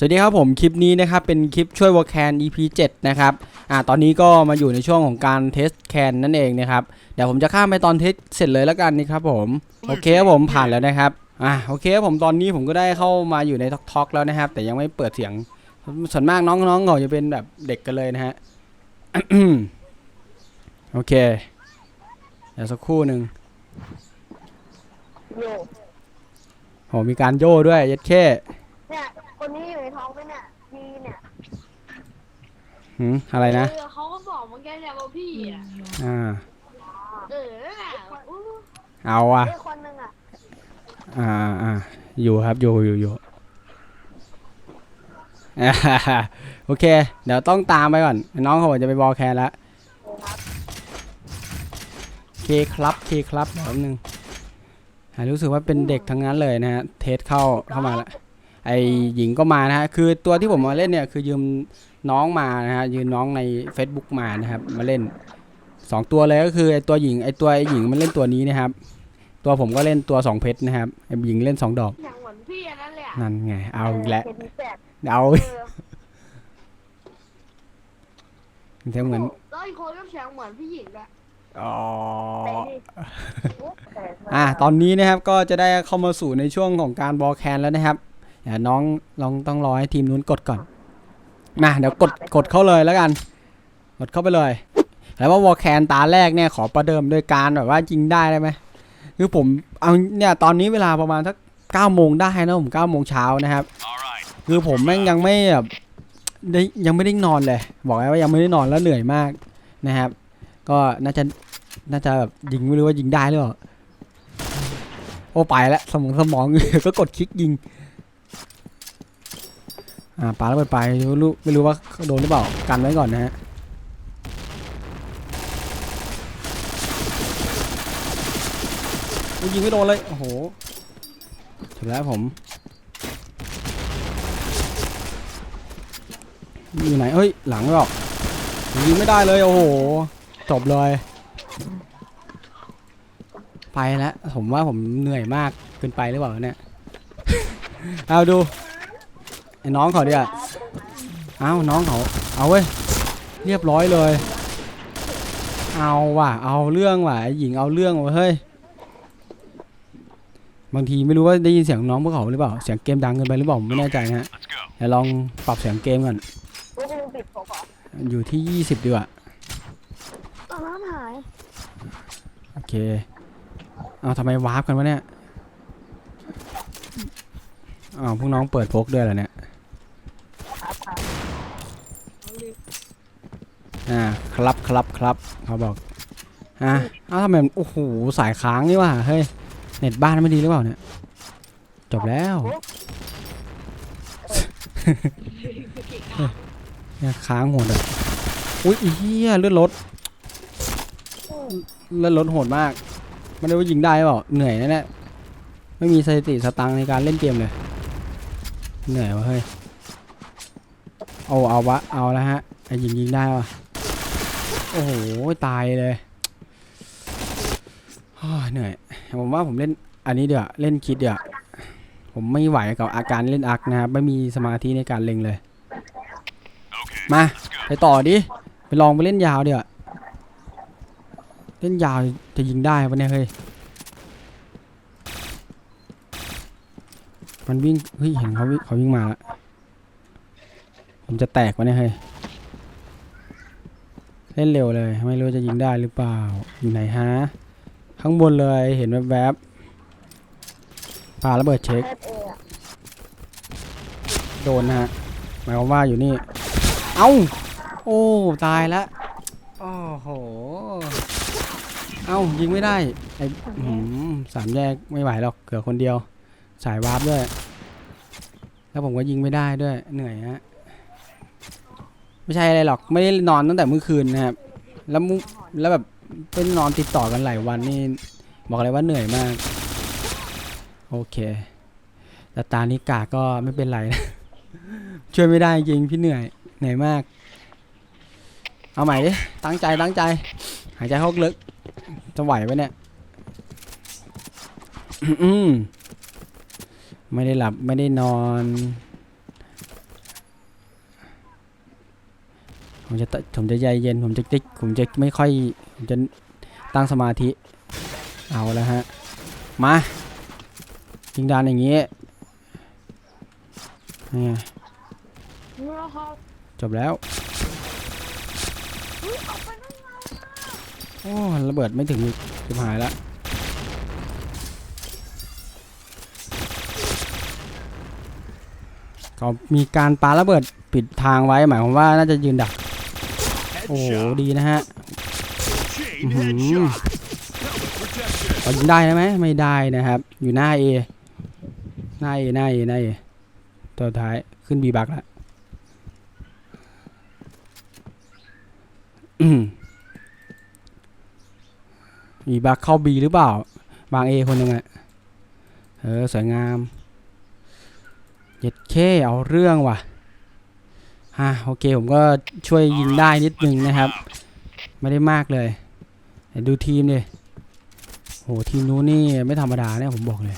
สวัสดีครับผมคลิปนี้นะครับเป็นคลิปช่วยวอลแคน EP 7 นะครับอ่าตอนนี้ก็มาอยู่ในช่วงของการเทสแคนนั่นเองนะครับเดี๋ยวผมจะข้ามไปตอนเทสเสร็จเลยแล้วกันนี่ครับผมโอเคครับผมผ่านแล้วนะครับอ่าโอเคครับผมตอนนี้ผมก็ได้เข้ามาอยู่ในท็อกท็อกแล้วนะครับ แต่ยังไม่เปิดเสียงส่วนมากน้องๆเขาจะเป็นแบบเด็กกันเลยนะฮะโอเคเดี๋ยวสักครู่หนึ่งโยโหมีการโย่ด้วยยัดแค่เนี่ย คนนี้อยู่ในท้องไหมเนี่ยมีเนี่ยหืมอะไรนะ เออเขาก็บอกเหมือนกันเนี่ยว่าพี่อะอ่า เออนั่นแหละอู้เอาอะไอ้คนหนึ่งอะอ่าอ่าอยู่ครับ อยู่อยู่อยู่อ่าโอเค เดี๋ยวต้องตามไปก่อน น้องเขาบอกจะไปบอลแคร์แล้วเคครับ เคครับเดี๋ยวแป๊บนึงอ่ารู้สึกว่าเป็นเด็กทั้งนั้นเลยนะฮะ เทสเข้าเข้ามาแล้ว ไอหญิงก็มานะฮะคือตัวที่ผมมาเล่นเนี่ยคือยืมน้องมานะฮะยืมน้องใน Facebook มานะครับ มาเล่นสองตัวเลยก็คือไอตัวหญิงไอตัวไอหญิงมันเล่นตัวนี้นะครับ ตัวผมก็เล่นตัวสองเพชรนะครับไอหญิงเล่นสองดอกอย่างเหมือนพี่อันนั้นเลยอะนั่นไงเอาอีกแล้วเห็นมีแปดเอาเออเสียงเหมือนแล้วอีกคนก็เสียงเหมือนพี่หญิงด้วยอ๋อแต่นี่แต่อะตอนนี้นะครับก็จะได้เข้ามาสู่ในช่วงของการบอลแคนแล้วนะครับ เดี๋ยน้องลองต้องรอให้ทีมนู้นกดก่อนมาเดี๋ยวกดกดเข้าเลยแล้วกัน กดเข้าไปเลย แล้วว่าวอลแคนตาแรกเนี่ยขอประเดิมโดยการแบบว่ายิงได้ได้ไหมคือผมเอาเนี่ยตอนนี้เวลาประมาณสักเก้าโมงได้นะผมเก้าโมงเช้านะครับ คือผมแม่งยังไม่แบบได้ยังไม่ได้นอนเลย บอกเลยว่ายังไม่ได้นอนแล้วเหนื่อยมากนะครับ ก็น่าจะน่าจะแบบยิงไม่รู้ว่ายิงได้หรือเปล่าโอ้ไปแล้วสมองสมองก็กดคลิกยิง อ่าปาแล้วเปิดไปไม่รู้ไม่รู้ว่าโดนหรือเปล่ากันไว้ก่อนนะฮะยิงไม่โดนเลย โอ้โหถึงแล้วผม อยู่ไหนเฮ้ย หลังไม่ออกยิงไม่ได้เลย โอ้โห จบเลย ไปแล้ว ผมว่าผมเหนื่อยมากเกินไปหรือเปล่าเนี่ย เอาดู น้องเขาดิอะเอาน้องเขาเอาเว้ยเรียบร้อยเลย เอาว่ะเอาเรื่องว่ะไอ้หญิงเอาเรื่องว่ะเฮ้ยบางทีไม่รู้ว่าได้ยินเสียงน้องพวกเขาหรือเปล่าเสียงเกมดังเกินไปหรือเปล่าผมไม่แน่ใจนะฮะเดี๋ยวลองปรับเสียงเกมก่อนกูคงปิดผมเหรออยู่ที่20ดีกว่าเอาน้ำหายโอเคเอาทำไมวาร์ปกันวะเนี่ยอ้าวพวกน้องเปิดโฟกด้วยเหรอเนี่ย อ่าครับครับครับเขาบอกอ่าอ้าวทำไมมันโอ้โหสายค้างนี่ว่ะเฮ้ยเน็ตบ้านไม่ดีหรือเปล่าเนี่ยจบแล้วเนี่ยค้างโหดเลยอุ้ยอีเหี้ยเลือดรถเลือดรถโหดมากไม่ได้ว่ายิงได้เปล่าเหนื่อยนะเนี่ยไม่มีสถิติสตังค์ในการเล่นเกมเลยเหนื่อยวะเฮ้ยเอาเอาวะเอาแล้วฮะไอ้ยิงยิงได้วะ โอ้โห ตายเลยเหนื่อย ผมว่าผมเล่นอันนี้เดี๋ยวเล่นคิดเดี๋ยวผมไม่ไหวกับอาการเล่นอักนะครับ ไม่มีสมาธิในการเล็งเลย มาไปต่อดิ ไปลองไปเล่นยาวเดี๋ยวเล่นยาวจะยิงได้ปะเนี่ยเฮ้ย มันวิ่ง เฮ้ย เห็นเขาวิ่งเขาวิ่งมาแล้วผมจะแตกวะเนี่ยเฮ้ย เล่นเร็วเลย ไม่รู้จะยิงได้หรือเปล่า อยู่ไหนฮะ ข้างบนเลยเห็นแวบๆปาระเบิดเช็ค โดนนะฮะ หมายความว่าอยู่นี่ เอ้า โอ้ ตายล้วโอ้โห เอ้า ยิงไม่ได้ ไอ้หืมสามแยกไม่ไหวหรอกเกือคนเดียว สายวาร์ปด้วย แล้วผมก็ยิงไม่ได้ด้วย เหนื่อยฮะ ไม่ใช่อะไรหรอกไม่ได้นอนตั้งแต่เมื่อคืนนะครับ แล้วมุแล้วแบบเป็นนอนติดต่อกันหลายวันนี่บอกเลยว่าเหนื่อยมาก โอเคแต่ตานี้กาก็ไม่เป็นไรนะช่วยไม่ได้จริงพี่เหนื่อยเหนื่อยมาก เอาใหม่ดิตั้งใจตั้งใจ หายใจเข้าลึกจะไหวไหมเนี่ยไม่ได้หลับไม่ได้นอน ผมจะผมจะใจเย็น ผมจะติ๊กผมจะไม่ค่อยผมจะตั้งสมาธิ เอาแล้วฮะ มายิงดานอย่างงี้นี่ไงจบแล้วโอ้ระเบิดไม่ถึงจะหายล้วก็มีการปาระเบิดปิดทางไว้หมายความว่าน่าจะยืนดัก โอ้โหดีนะฮะ Chain Mhm. headshot. Helmet protection. พอยิงได้ไหมไม่ได้นะครับ อยู่หน้า A หน้า A หน้า A หน้า A ตัวท้ายขึ้น B บักแล้วอืม B บักเข้า B หรือเปล่า บาง A คนหนึ่งอะเออ สวยงามเย็ดเคเอาเรื่องว่ะ ฮะโอเคผมก็ช่วยยิงได้นิดนึงนะครับ ไม่ได้มากเลยดูทีมดิโหทีมนู้นนี่ไม่ธรรมดาเนี่ยผมบอกเลย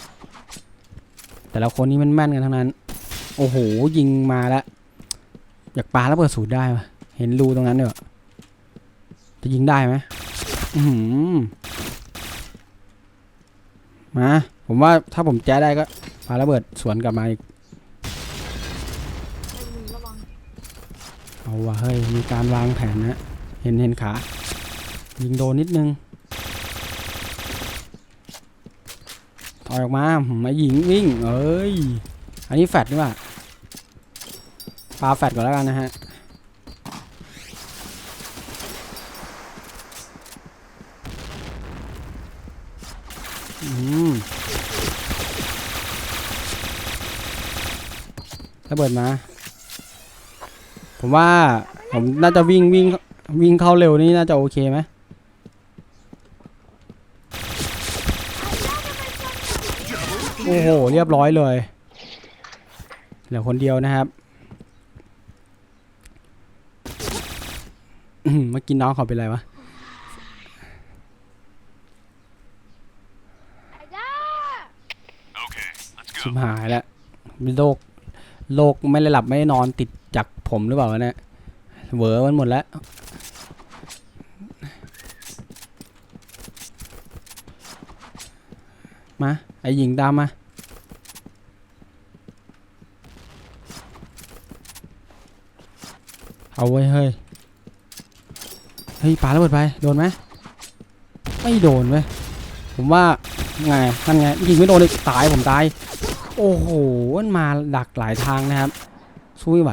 แต่ละคนนี่มันแม่นกันทั้งนั้น โอ้โหยิงมาแล้วอยากปาแล้วเปิดสูตรได้ปะเห็นรูตรงนั้นเนอะจะยิงได้ไหมอือหือมาผมว่าถ้าผมแจ้ได้ก็ปาระเบิดสวนกลับมาอีก ไอ้มึงระวัง เอาว่ะเฮ้ยมีการวางแผนนะเห็นเห็นขายิงโดนนิดนึงถอยออกมาหมมายิงวิ่งเอ้ยอันนี้แฟดนี่ว่าปาแฟดก่อนแล้วกันนะฮะอืมระเบิดมา ผมว่าผมน่าจะวิ่งวิ่งวิ่งเข้าเร็วนี่น่าจะโอเคไหมโอ้โหเรียบร้อยเลยเหลือคนเดียวนะครับอื้อหือเมื่อกี้น้องเขาเป็นไรวะไอ้ด้า Okay, let's ชิบ go. หายแล้วโลกโลกไม่ได้หลับไม่ได้นอนติดจาก ผมหรือเปล่าวะเนี่ยเวอมันหมดแล้ว มา ไอหญิงตามมา เอาไว้เฮ้ย เฮ้ยปาระเบิดไป โดนไหมไม่โดนเว้ย ผมว่าไงนั่นไงยิงไม่โดนเลยตายผมตาย โอ้โห มันมาดักหลายทางนะครับ สู้ไม่ไหว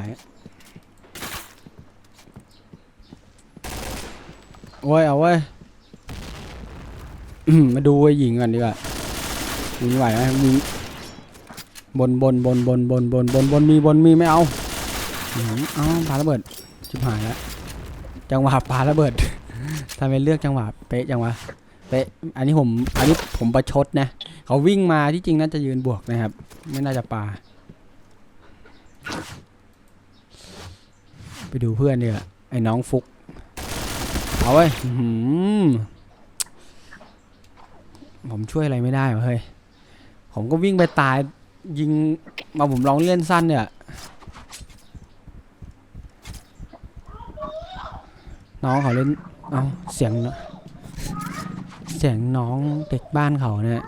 โอ้ย เอาเว้ย มาดูไอ้หญิงก่อนดีกว่าหญิงไหวไหมมีบนบนบนบนบนบนบนบนมีบนมีไม่เอาอืมเอาปาระเบิดชิบหายแล้วจังหวะปาระเบิดทำไมเลือกจังหวะเป๊ะจังวะเป๊ะอันนี้ผมอันนี้ผมประชดนะเขาวิ่งมาที่จริงน่าจะยืนบวกนะครับ ไม่น่าจะปาไปดูเพื่อนเนี่ยไอ้น้องฟุก เอาเว้ยผมช่วยอะไรไม่ได้เฮ้ย ผมก็วิ่งไปตายยิงมาผมลองเล่นสั้นเนี่ย น้องเขาเล่น เอาเสียงเนอะเสียงน้องเด็กบ้านเขาเนี่ย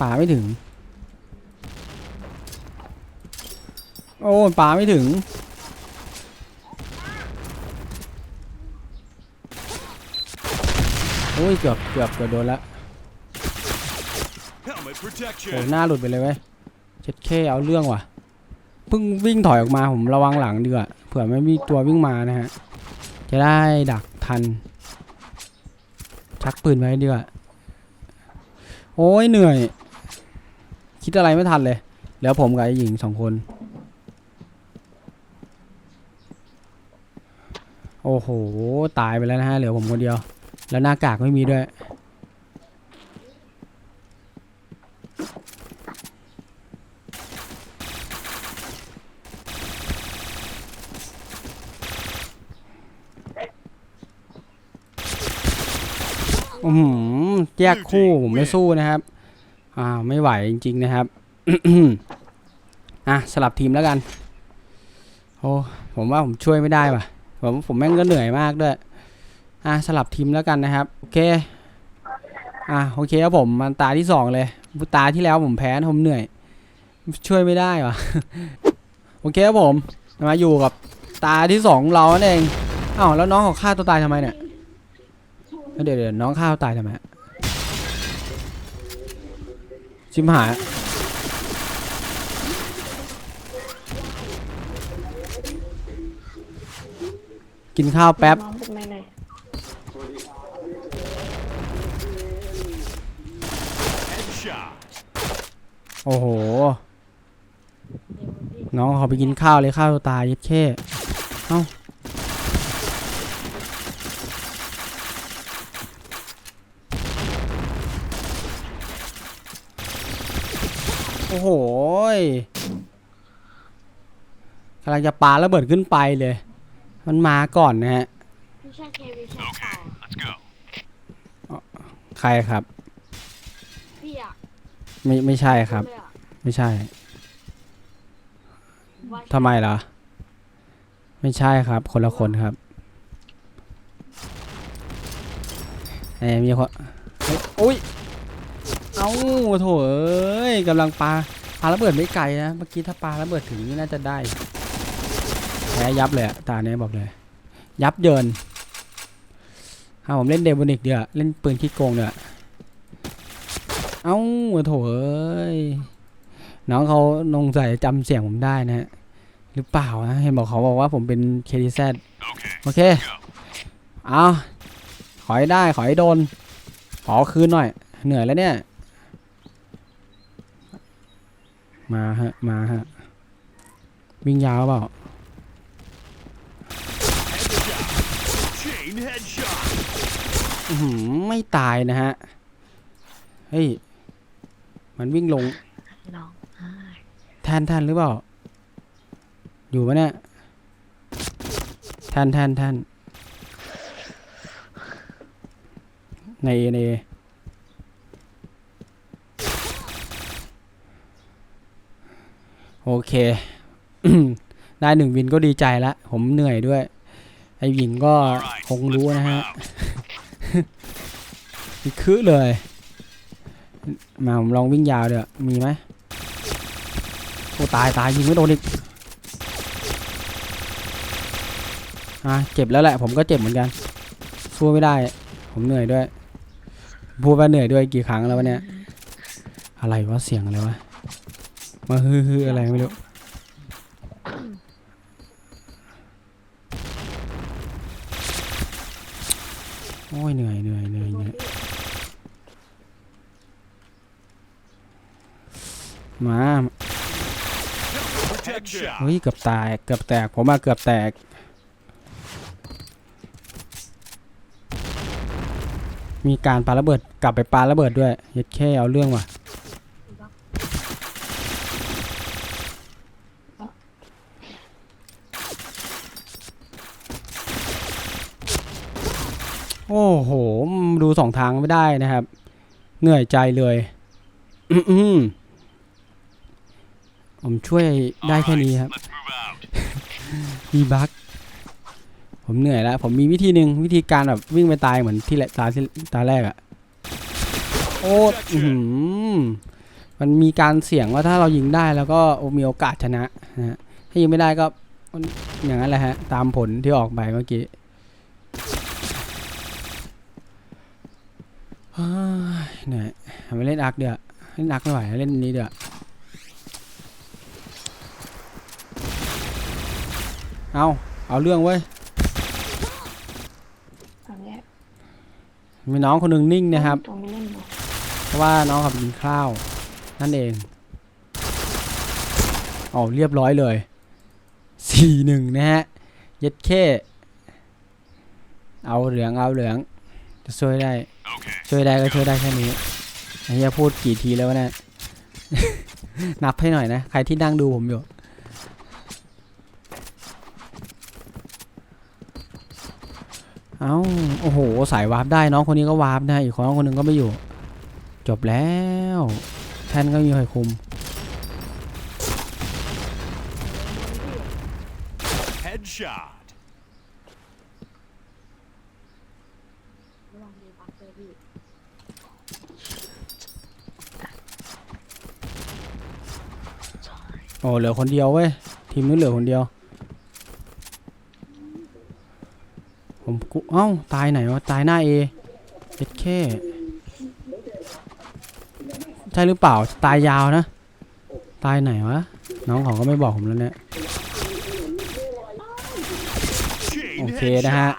ป่าไม่ถึง โอ้ป่าไม่ถึง โอ้ยเกือบเกือบเกือบโดนละ Helmet โอ้ protection. หน้าหลุดไปเลยเว้ยเจ็ดเคเอาเรื่องว่ะเพิ่งวิ่งถอยออกมาผมระวังหลังดีกว่าเผื่อไม่มีตัววิ่งมานะฮะ จะได้ดักทัน ชักปืนไว้ดีกว่าโอ้ยเหนื่อย คิดอะไรไม่ทันเลย แล้วผมกับไอ้หญิงสองคน โอ้โห ตายไปแล้วนะฮะ เหลือผมคนเดียว แล้วหน้ากากไม่มีด้วย อือหือแยกคู่ ผมไม่สู้นะครับ อ่า ไม่ไหวจริง ๆ นะครับ อะ สลับทีมแล้วกัน โอ้ ผมว่าผมช่วยไม่ได้ว่ะ ผมผมแม่งก็เหนื่อยมากด้วย อะสลับทีมแล้วกันนะครับ โอเค อะโอเคครับผมมันตาที่สองเลยตาที่แล้วผมแพ้ผมเหนื่อย ช่วยไม่ได้วะโอเคครับผมมาอยู่กับตาที่สองเราเองอ้าวแล้วน้องเขาฆ่าตัวตายทำไมเนี่ยเดี๋ยวเดี๋ยวน้องฆ่าตัวตายทำไมชิมหาย กินข้าวแป๊บ น้องเป็นไงหน่อย Headshot. โอ้โห น้องเขาไปกินข้าวเลยข้าวตัวตายยัดเข้เอ้าโอ้โหยกำลังจะปาระเบิดขึ้นไปเลย มันมาก่อนนะฮะพี่ใช่เควินใช่เปล่า Let's go. ใครครับ พี่อะไม่ไม่ใช่ครับ เลยอะไม่ใช่ว่าทำไมล่ะ ไม่ใช่ครับ คนละคนครับเอ้ยมีคนเฮ้ยอุ้ยเอ้าโถเอ้ยกำลังปาปาระเบิดไม่ไกลนะเมื่อกี้ถ้าปาระเบิดถึงนี่น่าจะได้แพ้ยับเลยอะตาเนี้ยบอกเลย ยับเยินเอาผมเล่นเดวอนิกเดียวเล่นปืนขี้โกงเดียวาเอ้าโถเอ้ยน้องเขานงใส่จำเสียงผมได้นะฮะหรือเปล่านะเห็นบอกเขาบอกว่าผมเป็น KTZ Okay. โอเคเอาขอให้ได้ขอให้โดน ขอคืนหน่อย เหนื่อยแล้วเนี่ย มาฮะ มาฮะ วิ่งยาวเปล่า อื้อหือไม่ตายนะฮะ เฮ้ย มันวิ่งลงน้องไห้แทนแทนหรือเปล่า อยู่ปะเนี่ยแทนแทนแทนในเอใน A โอเค ได้หนึ่งวินก็ดีใจละ ผมเหนื่อยด้วย ไอวินก็ Alright, คงรู้ let's นะ move ฮะ out. อีกคือเลย มาผมลองวิ่งยาวเดี๋ยวมีไหมโอ้ตายตายยิงไม่โดนอีกอะเจ็บแล้วแหละ ผมก็เจ็บเหมือนกันสู้ไม่ได้ ผมเหนื่อยด้วยพูดว่าเหนื่อยด้วยกี่ครั้งแล้ววะเนี่ย อะไรวะเสียงอะไรวะมาฮือฮืออะไรไม่รู้ โอ้ยเหนื่อยเหนื่อยเหนื่อยเหนื่อย มา Protection. เฮ้ยเกือบตายเกือบแตกผมมาเกือบแตก มีการปาระเบิดกลับไปปาระเบิดด้วยเย็ดแค่เอาเรื่องว่ะโอ้โห ดูสองทางไม่ได้นะครับ เหนื่อยใจเลย อืมๆ ผมช่วยได้แค่นี้ครับ Let's move out. มีบั๊กผมเหนื่อยแล้ว ผมมีวิธีหนึ่งวิธีการแบบวิ่งไปตายเหมือนที่แรกตาที่ตาแรกอะโอ้อื้อหือมันมีการเสี่ยงว่าถ้าเรายิงได้แล้วก็มีโอกาสชนะนะฮะถ้ายิงไม่ได้ก็อย่างนั้นแหละฮะ ตามผลที่ออกไปเมื่อกี้เฮ้ยเหนื่อยเอาไปเล่นอาร์คเดี๋ยวาเล่นอาร์คไม่ไหวเล่นนี้เดี๋ยวา เอาเอาเรื่องเว้ยตอนเนี้ยมีน้องคนหนึ่งนิ่งนะครับ ตรงนี้เล่นบ่เพราะว่าน้องเขาไปกินข้าว นั่นเองอ๋อเรียบร้อยเลยสี่หนึ่งนะฮะเย็ดเข้เอาเหลืองเอาเหลือง จะช่วยได้ Okay. ช่วยได้ก็ช่วยได้แค่นี้ไอ้เหี้ยพูดกี่ทีแล้ววะเนี่ย นับให้หน่อยนะ ใครที่นั่งดูผมอยู่ เอา้าโอ้โห สายวาร์ปได้น้องคนนี้ก็วาร์ปนะอีกคนคนนึงก็ไม่อยู่ จบแล้วแทนก็มีใครคุมโอ้เหลือคนเดียวเว้ย ทีมนี้เหลือคนเดียว ผมกูเอ้าตายไหนวะตายหน้าเอเจ็ดแค่ใช่หรือเปล่าตายยาวนะ ตายไหนวะ น้องเขาก็ไม่บอกผมแล้วเนี่ยโอเคนะฮะ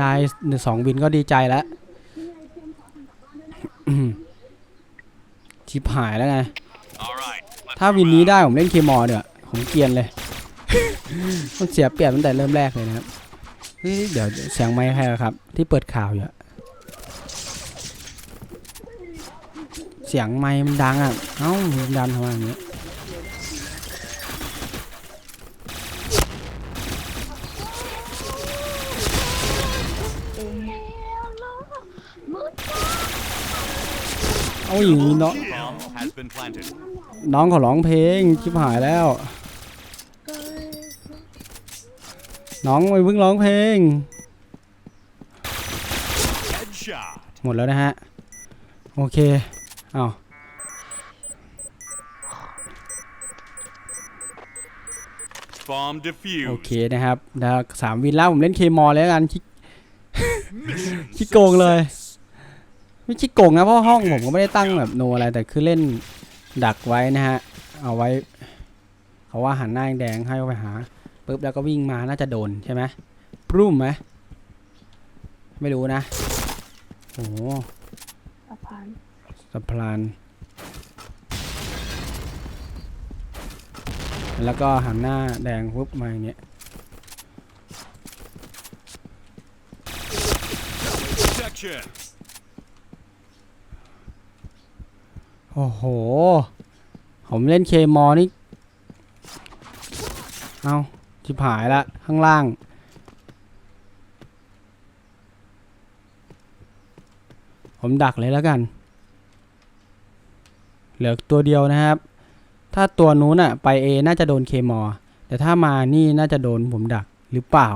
นายหนึ่งสองวินก็ดีใจแล้วชิบหายแล้วไงถ้าวินนี้ได้ผมเล่นเคมอเนี่ยผมเกียนเลย มันเสียเปรียบตั้งแต่เริ่มแรกเลยนะครับ เฮ้ยเดี๋ยวเสียงไม้ใครอครับ ที่เปิดข่าวอยู่อะเสียงไม้มันดังอะ เอ้ามันดันทำไมอย่างนี้ เอ้ยเอาอย่างนี้น้อง Bomb has been planted. น้องเขาร้องเพลงชิบหายแล้ว เกิน น้องไปเพิ่งร้องเพลง Headshot. หมดแล้วนะฮะ โอเค เอา Bomb โอ defused. เคนะครับนะสามวินแล้วผมเล่นเคมอลแล้วกันขี้ Mission ขี้โกงเลย success. ไม่ขี้โกงนะเพราะห้องผมก็ไม่ได้ตั้งแบบโนอะไรแต่คือเล่นดักไว้นะฮะ เอาไว้ เขาว่าหันหน้าแดงๆให้เอาไปหา ปุ๊บแล้วก็วิ่งมาน่าจะโดนใช่ไหมปรุ่มไหมไม่รู้นะโอ้โหสะพานสะพานแล้วก็หันหน้าแดงปุ๊บมาอย่างเงี้ย Protection. โอ้โห ผมเล่นเคมอนี่ เอา ชิบหายละ ข้างล่าง ผมดักเลยแล้วกัน เหลือตัวเดียวนะครับ ถ้าตัวนู้นอะไป A น่าจะโดนเคมอ แต่ถ้ามานี่น่าจะโดนผมดักหรือเปล่า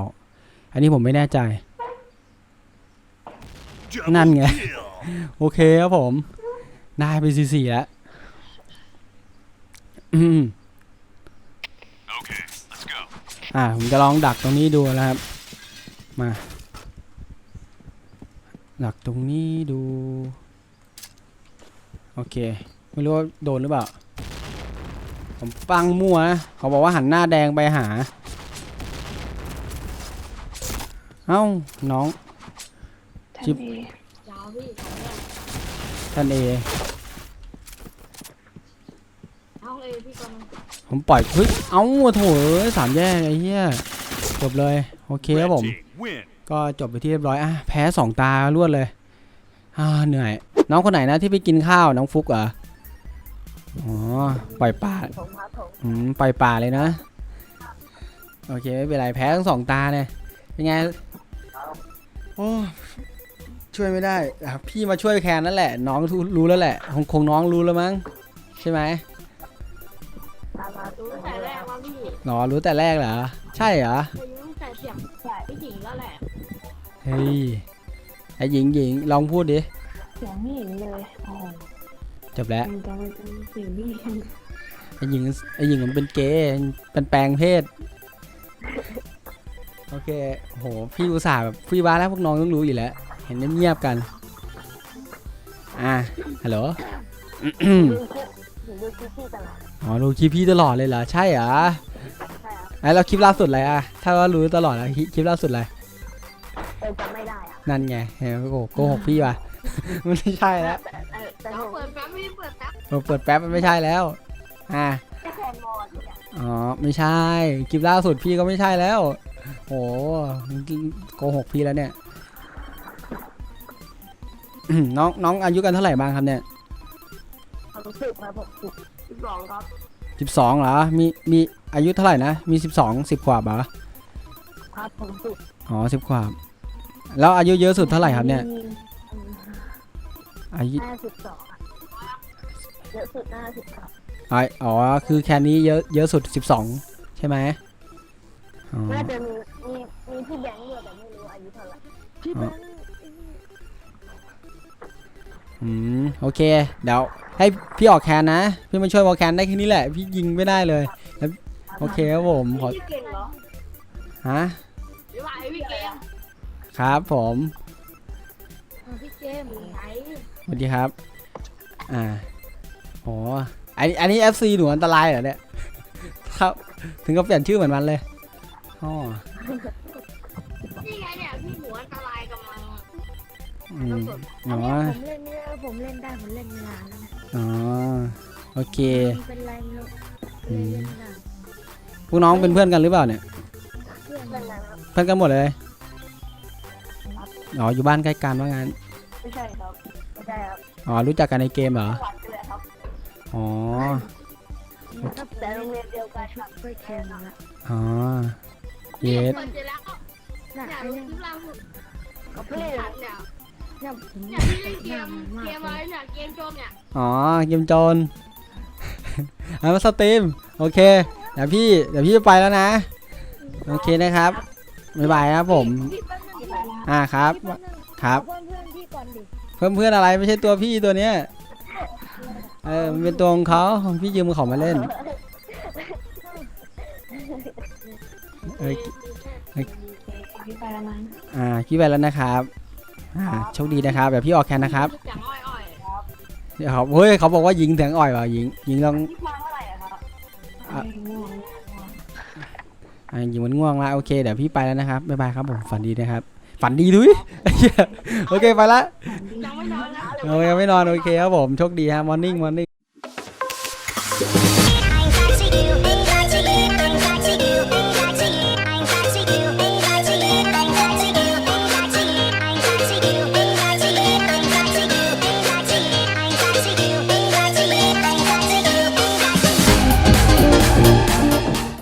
อันนี้ผมไม่แน่ใจ Double None nghe. kill. โอเคครับผม ได้ไปสี่สี่แล้วอืม Okay, let's go. อ่าผมจะลองดักตรงนี้ดูแล้วครับ มา ดักตรงนี้ดู โอเค ไม่รู้ว่าโดนหรือเปล่า ผมปังมั่วนะเขาบอกว่าหันหน้าแดงไปหา เอ้า น้องแทนจิ๊บเอยาวพี่สองแยกท่านเอ ห้องเอพี่กำลัง ผมปล่อยเฮ้ยเอ้าโถเอ้ยสามแยกไอ้เหี้ยจบเลยโอเคครับ Red ผม team win. ก็จบไปที่เรียบร้อยอะแพ้สองตารวดเลยอ่าเหนื่อย น้องคนไหนนะที่ไปกินข้าวน้องฟุกเหรออ๋อปล่อยป่าผมครับผมอืมปล่อยป่าเลยนะโอเคไม่เป็นไรแพ้ทั้งสองตาเนี่ยเป็นไงโอ้ช่วยไม่ได้อะพี่มาช่วยแคนนั่นแหละ น้องรู้แล้วแหละคงคงน้องรู้แล้วมั้งใช่ไหมตามมา รู้ตั้งแต่แรกว่าพี่หนอรู้แต่แรกเหรอ ใช่เหรอเคยรู้ตั้งแต่เสียงใช่พี่หญิงแล้วแหละเฮ้ย ไอ้หญิงหญิงลองพูดดิ เสียงไม่เห็นเลยอ๋อจบแล้ว มันจะเป็นเสียงที่เห็นไอ้หญิงไอ้หญิงมันเป็นเกย์เป็นแปลงเพศ โอเคโหพี่อุตส่าห์แบบพี่บ้าแล้วพวกน้องต้องรู้อยู่แล้ว เห็นเงียบๆกัน อะฮัลโหล ดูคลิปหรือดูคลิปที่ตลาดอ๋อดูคลิปพี่ตลอดเลยเหรอใช่เหรอใช่ครับไอ้แล้วคลิปล่าสุดอะไรอะถ้าว่ารู้ตลอดอะคลิปคลิปล่าสุดอะไรเออจำไม่ได้อะนั่นไงเห็นไหมโอ้โหโกหกพี่ว่ะไม่ใช่แล้วแต่เออแต่เราผมเปิดแป๊บพี่เปิดแป๊บเราเปิดแป๊บมันไม่ใช่แล้วอะแค่แฟนมอดเนี่ยอ๋อไม่ใช่คลิปล่าสุดพี่ก็ไม่ใช่แล้ว โอ้โกหกพี่แล้วเนี่ยอืมน้องน้องอายุกันเท่าไหร่บ้างครับเนี่ย ความรู้สึกครับผมสิบสองครับสิบสองเหรอ มีมีอายุเท่าไหร่นะ มีสิบสองสิบขวบเหรอ ครับผมสุดอ๋อสิบขวบ แล้วอายุเยอะสุดเท่าไหร่ครับเนี่ยอายุห้าสิบสองเยอะสุดห้าสิบครับอ๋ออ๋อ คือแค่นี้เยอะเยอะสุดสิบสองใช่ไหมอ๋อน่าจะมีมีมีพี่แบงค์ด้วยแต่ไม่รู้อายุเท่าไหร่พี่แบงค์อืม โอเค เดี๋ยว ให้พี่ออกแคนนะ พี่มาช่วยวอลแคนได้แค่นี้แหละ พี่ยิงไม่ได้เลยแล้วโอเคครับผมขอพี่เก่งเหรอฮะหรือว่าไอพี่เก่งครับผมอะพี่เกมไหนสวัสดีครับ อ่าโอ้อันนี้อันนี้ FC หนูอันตรายเหรอเนี่ยครับ ถึงกับเปลี่ยนชื่อเหมือนมันเลยอ๋อนี่ไงเนี่ยพี่หมูอันตรายกำลังอืมอัอ๋นอเนี้ยผมเล่นไม่ได้ผมเล่นได้ผมเล่นมานานแล้วนะ อ๋อ โอเคมันเป็นไรไม่รู้เล่นเล่นไม่ได้พวกน้องเป็นเพื่อนกันหรือเปล่าเนี่ย เพื่อนเล่นอะไรครับเพื่อนกันหมดเลย อ๋อ อยู่บ้านใกล้กันว่างั้น ไม่ใช่ครับไม่ใช่ครับอ๋อ รู้จักกันในเกมเหรอ หวัดเลยครับอ๋อ ครับแต่โรงเรียนเดียวกันครับเคยแข่งมาแล้วอ๋อเยเนี่ยส เปิดเสร็จแล้วน่ะเนี่ยไอ้รู้เนี่ย สึกเราสุดกับพี่เล่นขัดเนี่ย เนี่ยผมเนี่ยพี่เล่นเกมมากเกมอะไรเนี่ยเกมโจมเนี่ยอ๋อเกมโจนเอามาสตรีมโอเคเดี๋ยวพี่เดี๋ยวพี่จะไปแล้วนะ โอเคนะครับบ๊ายบายครับผม พี่แป๊บนึงพี่แป๊บนึงอ่าครับพี่แป๊บนึงครับเอาเพื่อนเพื่อนพี่ก่อนดิเพื่อนเพื่อนอะไรไม่ใช่ตัวพี่ตัวเนี้ยเออมันเป็นตัวของเขาของพี่ยืมเขามาเล่นเออพี่ไปแล้วมั้งอ่าพี่ไปแล้วนะครับ อ่าโชคดีนะครับเดี๋ยวพี่ออกแคนนะครับจังอ้อยอ้อยเดี๋ยวเขาเฮ้ยเขาบอกว่ายิงแทงอ่อยว่ะยิงยิงต้องพี่มาเมื่อไหร่อะครับอะอ่ายิงมันง่วงละโอเคเดี๋ยวพี่ไปแล้วนะครับบ๊ายบายครับผมฝันดีนะครับ ฝันดีดุยโอเคไปละยังไม่นอนนะโอเคไม่นอนโอเคครับผมโชคดีฮะมอร์นิ่งมอร์นิ่ง